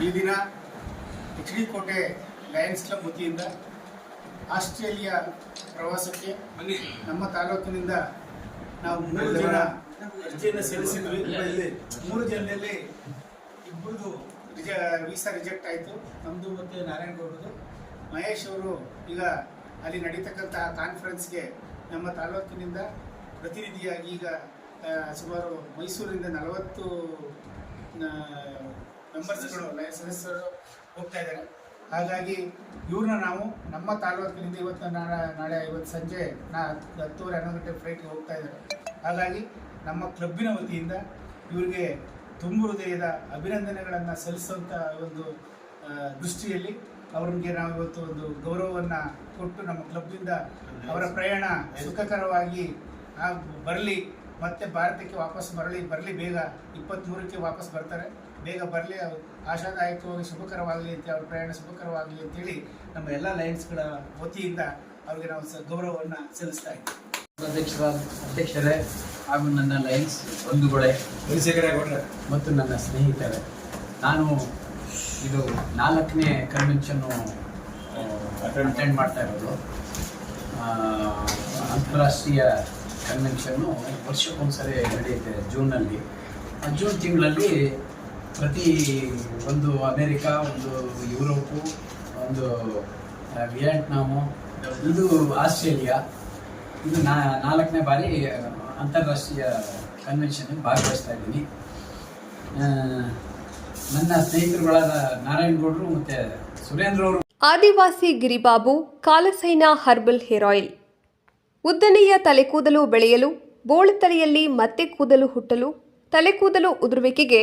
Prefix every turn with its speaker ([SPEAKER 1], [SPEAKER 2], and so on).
[SPEAKER 1] ಈ ದಿನ H D Kote lions club ವತಿಯಿಂದ ಆಸ್ಟ್ರೇಲಿಯಾ ಪ್ರವಾಸಕ್ಕೆ ನಮ್ಮ ತಾಲೂಕಿನಿಂದ ನಾವು ಮೂರು ಜನ ಅರ್ಜಿಯನ್ನು ಸಲ್ಲಿಸಿದ್ವಿ ಮೂರು ಜನದಲ್ಲಿ ಇಬ್ಬರದು ರಿಜ ವೀಸಾ ರಿಜೆಕ್ಟ್ ಆಯಿತು. ನಮ್ಮದು ಮತ್ತು ನಾರಾಯಣಗೌಡರದು ಮಹೇಶ್ ಅವರು ಈಗ ಅಲ್ಲಿ ನಡೀತಕ್ಕಂಥ ಕಾನ್ಫರೆನ್ಸ್ಗೆ ನಮ್ಮ ತಾಲೂಕಿನಿಂದ ಪ್ರತಿನಿಧಿಯಾಗಿ ಈಗ ಸುಮಾರು ಮೈಸೂರಿಂದ ನಲವತ್ತು ಮೆಂಬರ್ಸ್ಗಳು ಸದಸ್ಯರು ಹೋಗ್ತಾ ಇದ್ದಾರೆ. ಹಾಗಾಗಿ ಇವ್ರನ್ನ ನಾವು ನಮ್ಮ ತಾಲೂಕಿನಿಂದ ಇವತ್ತು ನಾಳೆ ನಾಳೆ ಇವತ್ತು ಸಂಜೆ ನಾ ಹತ್ತುವರೆ, ಹನ್ನೊಂದು ಗಂಟೆ ಫ್ಲೈಟ್ಗೆ ಹೋಗ್ತಾ ಇದ್ದಾರೆ. ಹಾಗಾಗಿ ನಮ್ಮ ಕ್ಲಬ್ಬಿನ ವತಿಯಿಂದ ಇವರಿಗೆ ತುಂಬ ಹೃದಯದ ಅಭಿನಂದನೆಗಳನ್ನು ಸಲ್ಲಿಸುವಂಥ ಒಂದು ದೃಷ್ಟಿಯಲ್ಲಿ ಅವ್ರಿಗೆ ನಾವು ಇವತ್ತು ಒಂದು ಗೌರವವನ್ನು ಕೊಟ್ಟು ನಮ್ಮ ಕ್ಲಬ್ಬಿಂದ ಅವರ ಪ್ರಯಾಣ ಸುಖಕರವಾಗಿ ಬರಲಿ. ಮತ್ತೆ ಭಾರತಕ್ಕೆ ವಾಪಸ್ ಬರಲಿ ಬರಲಿ ಬೇಗ. ಇಪ್ಪತ್ತ್ಮೂರಕ್ಕೆ ವಾಪಸ್ ಬರ್ತಾರೆ. ಬೇಗ ಬರಲಿ ಆಶಾದಾಯಕವಾಗಿ ಶುಭಕರವಾಗಲಿ ಅಂತ ಅವ್ರ ಪ್ರಯಾಣ ಶುಭಕರವಾಗಲಿ ಅಂತೇಳಿ ನಮ್ಮ ಎಲ್ಲ ಲೈನ್ಸ್ಗಳ ವತಿಯಿಂದ ಅವ್ರಿಗೆ ನಾವು ಸ ಗೌರವವನ್ನು ಸಲ್ಲಿಸ್ತಾ ಇದ್ದೀವಿ
[SPEAKER 2] ಅಧ್ಯಕ್ಷರ ಅಧ್ಯಕ್ಷರೇ ಹಾಗೂ ನನ್ನ ಲಯನ್ಸ್ ಬಂಧುಗಳೇ ಮತ್ತು ನನ್ನ ಸ್ನೇಹಿತರೆ ನಾನು ಇದು ನಾಲ್ಕನೇ ಕನ್ವೆನ್ಷನ್ನು ಅಟೆಂಡ್ ಮಾಡ್ತಾ ಇರೋದು. ಆ, ಅಂತಾರಾಷ್ಟ್ರೀಯ ಕನ್ವೆನ್ಷನ್ನು ವರ್ಷಕ್ಕೊಂದ್ಸರಿ ನಡೆಯುತ್ತೆ ಜೂನಲ್ಲಿ ಆ ಜೂನ್ ತಿಂಗಳಲ್ಲಿ ಪ್ರತಿ ಒಂದು ಅಮೇರಿಕಾ, ಒಂದು ಯುರೋಪು, ಒಂದು ವಿಯೆಟ್ನಾಮು ಇದು ಆಸ್ಟ್ರೇಲಿಯಾ, ಇದು ನಾ, ನಾಲ್ಕನೇ ಬಾರಿ ಅಂತಾರಾಷ್ಟ್ರೀಯ ಕನ್ವೆನ್ಷನ್ಗೆ ಭಾಗವಹಿಸ್ತಾ ಇದ್ದೀನಿ. ನನ್ನ ಸ್ನೇಹಿತರುಗಳಾದ ನಾರಾಯಣಗೌಡರು ಮತ್ತು ಸುರೇಂದ್ರ ಅವರು.
[SPEAKER 3] ಆದಿವಾಸಿ ಗಿರಿಬಾಬು, ಕಾಲಸೈನ ಹರ್ಬಲ್ ಹೇರ್ ಆಯಿಲ್. ಉದ್ದನೆಯ ತಲೆಕೂದಲು ಬೆಳೆಯಲು, ಬೋಳು ತಲೆಯಲ್ಲಿ ಮತ್ತೆ ಕೂದಲು ಹುಟ್ಟಲು, ತಲೆಕೂದಲು ಉದುರುವಿಕೆಗೆ